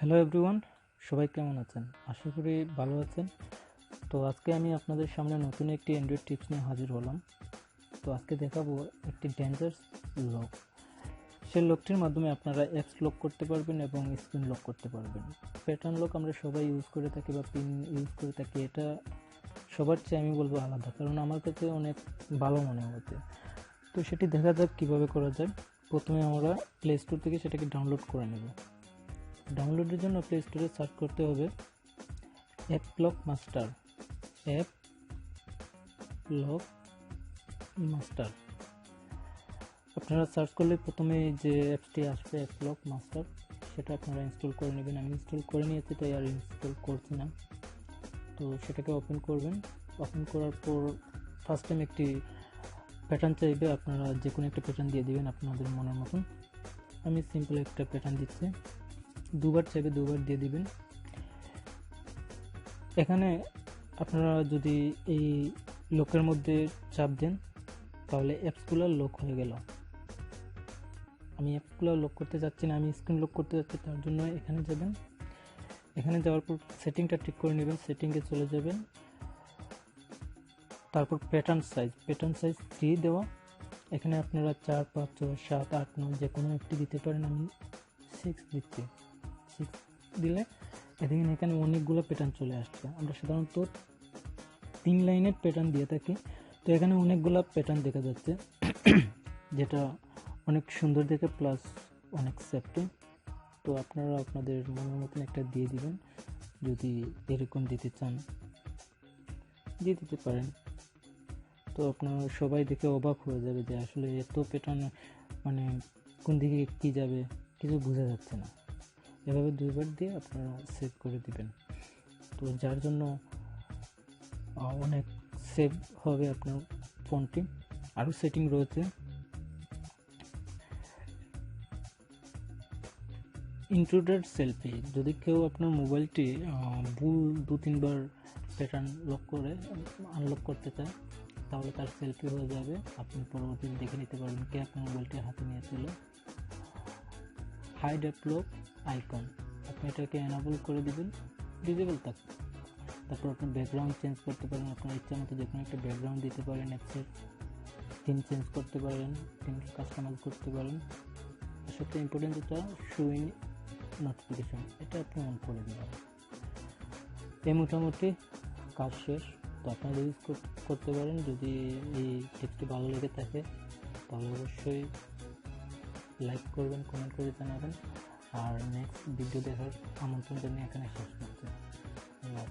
Hello everyone সবাই কেমন আছেন? আশা করি ভালো আছেন। তো আজকে আমি আপনাদের সামনে নতুন একটি অ্যান্ড্রয়েড টিপস নিয়ে হাজির হলাম। তো আজকে দেখাবো একটি ডেঞ্জার লক সেই লকটির মাধ্যমে আপনারা অ্যাপস লক করতে পারবেন এবং স্ক্রিন লক করতে পারবেন। প্যাটার্ন লক আমরা সবাই ইউজ করে থাকি বা পিন ইউজ করে থাকি, এটা সবার চেয়ে আমি বলব আলাদা, কারণ আমার কাছে অনেক ভালো মনে হচ্ছে। তো সেটি দেখা যাক কীভাবে করা যায়। প্রথমে আমরা প্লে স্টোর থেকে সেটাকে ডাউনলোড করে নেব। ডাউনলোডের জন্য প্লে স্টোরে সার্চ করতে হবে app lock master app lock master আপনারা সার্চ করলে প্রথমে যে অ্যাপসটি আসবে অ্যাপ লক মাস্টার সেটা আপনারা ইনস্টল করে নেবেন। আমি ইনস্টল করে নিয়েছি, তাই আর ইনস্টল করছি না। তো সেটাকে ওপেন করবেন। ওপেন করার পর ফার্স্ট টাইম একটি প্যাটার্ন চাইবে, আপনারা যে কোনো একটা প্যাটার্ন দিয়ে দিবেন আপনাদের মনের মতন। আমি সিম্পল একটা প্যাটার্ন দিচ্ছি। দুবার চাইবে, দুবার দিয়ে দিবেন। এখানে আপনারা যদি এই লোকের মধ্যে চাপ দেন, তাহলে অ্যাপসগুলো লক হয়ে গেল। আমি অ্যাপসগুলো লক করতে যাচ্ছি না, আমি স্ক্রিন লক করতে যাচ্ছি, তার জন্য এখানে যাবেন। এখানে যাওয়ার পর সেটিংটা ঠিক করে নেবেন, সেটিংয়ে চলে যাবেন। তারপর pattern size pattern size three দেওয়া। এখানে আপনারা চার, পাঁচ, ছয়, সাত, আট, নয় যে কোনো একটি দিতে পারেন, আমি সিক্স দিচ্ছি। দিলে দেখেন এখানে অনেকগুলো প্যাটার্ন চলে আসছে। আমরা সাধারণত তিন লাইনের প্যাটার্ন দিয়ে থাকি। তো এখানে অনেকগুলো প্যাটার্ন দেখা যাচ্ছে, যেটা অনেক সুন্দর দেখে প্লাস অনেক সেফটি তো আপনারা আপনাদের মনের মতন একটা দিয়ে দিবেন, যদি এরকম দিতে চান। দিয়ে দিতে পারেন। তো আপনারা সবাই দেখে অবাক হয়ে যাবে যে আসলে এত প্যাটার্ন মানে কোন দিকে কী যাবে, কিছু বোঝা যাচ্ছে না। এভাবে দুইবার দিয়ে আপনারা সেভ করে দিবেন। তো যার জন্য অনেক সেভ হবে আপনার ফোনটি। আরও সেটিং রয়েছে। ইনক্লুডেড সেলফি যদি কেউ আপনার মোবাইলটি ভুল দু তিনবার প্যাটার্ন লক করে আনলক করতে চায়, তাহলে তার সেলফি হয়ে যাবে। আপনি পরবর্তীতে দেখে নিতে পারবেন কে আপনার মোবাইলটি হাতে নিয়েছিল। হাইড অ্যাপলক আইকন আপনি এটাকে এনাবল করে দিবেন ডিজেবল থাকবে তারপর আপনি ব্যাকগ্রাউন্ড চেঞ্জ করতে পারেন, আপনার ইচ্ছা মতো যে কোনো একটা ব্যাকগ্রাউন্ড দিতে পারেন অ্যাপসের থিম চেঞ্জ করতে পারেন থিম কাস্টমাইজ করতে পারেন। সবচেয়ে ইম্পর্টেন্ট যেটা শুইং নোটিফিকেশন এটা আপনি অন করে দেবেন। এই মোটামুটি কাজ শেষ। তো আপনারা ইউজ করতে পারেন, যদি এই টিপসটি ভালো লেগে থাকে, তাহলে অবশ্যই লাইক করবেন কমেন্ট করে জানাবেন। আর নেক্সট ভিডিও দেখার আমন্ত্রণ জানিয়ে এখানে শেষ করছি। আল্লাহ